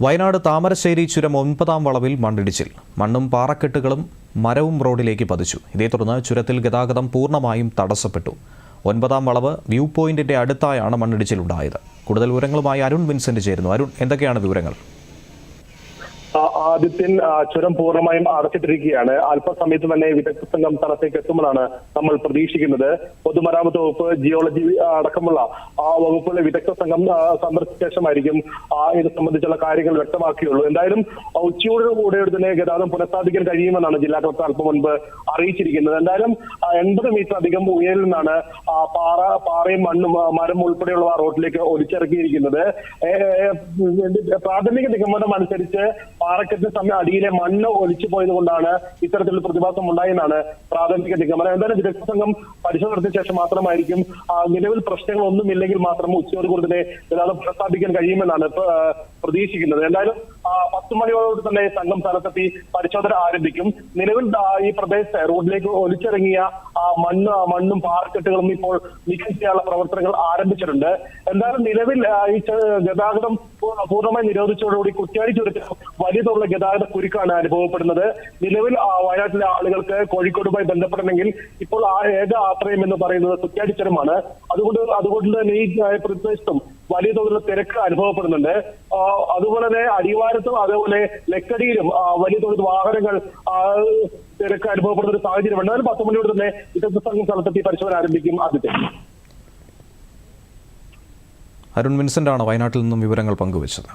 വയനാട് താമരശ്ശേരി ചുരം ഒൻപതാം വളവിൽ മണ്ണിടിച്ചിൽ. മണ്ണും പാറക്കെട്ടുകളും മരവും റോഡിലേക്ക് പതിച്ചു. ഇതേ തുടർന്ന് ചുരത്തിൽ ഗതാഗതം പൂർണമായും തടസ്സപ്പെട്ടു. ഒൻപതാം വളവ് വ്യൂ പോയിന്റിന്റെ അടുത്തായാണ് മണ്ണിടിച്ചിലുണ്ടായത്. കൂടുതൽ വിവരങ്ങളുമായി അരുൺ വിൻസെന്റ് ചേരുന്നു. അരുൺ എന്തൊക്കെയാണ് വിവരങ്ങൾ? ആ, ആദിത്യൻ ചുരം പൂർണമായും അടച്ചിട്ടിരിക്കുകയാണ്. അല്പസമയത്ത് തന്നെ വിദഗ്ധ സംഘം സ്ഥലത്തേക്ക് എത്തുമെന്നാണ് നമ്മൾ പ്രതീക്ഷിക്കുന്നത്. പൊതുമരാമത്ത് വകുപ്പ് ജിയോളജി അടക്കമുള്ള ആ വകുപ്പിലെ വിദഗ്ധ സംഘം സന്ദർശിച്ച ശേഷമായിരിക്കും ഇത് സംബന്ധിച്ചുള്ള കാര്യങ്ങൾ വ്യക്തമാക്കിയുള്ളൂ. എന്തായാലും ആ, ഉച്ചയോട് കൂടെ തന്നെ ഗതാഗതം പുനഃസ്ഥാപിക്കാൻ കഴിയുമെന്നാണ് ജില്ലാ കളക്ടർ അല്പം മുൻപ് അറിയിച്ചിരിക്കുന്നത്. എന്തായാലും എൺപത് മീറ്റർ അധികം ഉയരിൽ നിന്നാണ് പാറ പാറയും മണ്ണും മരം ഉൾപ്പെടെയുള്ള റോഡിലേക്ക് ഒലിച്ചിറക്കിയിരിക്കുന്നത്. പ്രാഥമിക നിഗമനം അനുസരിച്ച് പാറക്കെട്ടിന് സമയം അടിയിലെ മണ്ണ് ഒലിച്ചു പോയത് കൊണ്ടാണ് ഇത്തരത്തിലുള്ള പ്രതിഭാസം ഉണ്ടായെന്നാണ് പ്രാഥമിക നിഗമനം. എന്തായാലും വിദഗ്ധ സംഘം പരിശോധന നടത്തിയ ശേഷം മാത്രമായിരിക്കും നിലവിൽ പ്രശ്നങ്ങളൊന്നും ഇല്ലെങ്കിൽ മാത്രം ഉച്ചയോട് കൂടി തന്നെ ഗതാഗതം പുനഃസ്ഥാപിക്കാൻ കഴിയുമെന്നാണ് പ്രതീക്ഷിക്കുന്നത്. എന്തായാലും പത്ത് മണിയോട് തന്നെ സംഘം സ്ഥലത്തെത്തി പരിശോധന ആരംഭിക്കും. നിലവിൽ ഈ പ്രദേശത്ത് റോഡിലേക്ക് ഒലിച്ചിറങ്ങിയ മണ്ണ് മണ്ണും പാറക്കെട്ടുകളും ഇപ്പോൾ നീക്കം ചെയ്യാനുള്ള പ്രവർത്തനങ്ങൾ ആരംഭിച്ചിട്ടുണ്ട്. എന്തായാലും നിലവിൽ ഈ ഗതാഗതം പൂർണമായി നിരോധിച്ചതോടുകൂടി കുറ്റ്യാടി ചുരത്തിൽ വലിയ തോതിലുള്ള ഗതാഗത കുരുക്കാണ് അനുഭവപ്പെടുന്നത്. നിലവിൽ വയനാട്ടിലെ ആളുകൾക്ക് കോഴിക്കോടുമായി ബന്ധപ്പെടണമെങ്കിൽ ഇപ്പോൾ ആ ഏക ആശ്രയം എന്ന് പറയുന്നത് കുറ്റ്യാടി ചുരമാണ്. അതുകൊണ്ട് അതുകൊണ്ട് തന്നെ ഈ പ്രദേശത്തും വലിയ തോതിലുള്ള തിരക്ക് അനുഭവപ്പെടുന്നുണ്ട്. അതുപോലെ തന്നെ അടിവാരത്തും അതേപോലെ ലക്കടിയിലും വലിയ തോതിൽ വാഹനങ്ങൾ തിരക്ക് അനുഭവപ്പെടുന്ന ഒരു സാഹചര്യമുണ്ട്. അതിൽ പത്ത് മണിയോട് തന്നെ വിദഗ്ധ സംഘം സ്ഥലത്തെത്തി പരിശോധന ആരംഭിക്കും ആദ്യത്തെ. അരുൺ വിൻസെന്റ് ആണ് വയനാട്ടിൽ നിന്നും വിവരങ്ങൾ പങ്കുവച്ചത്.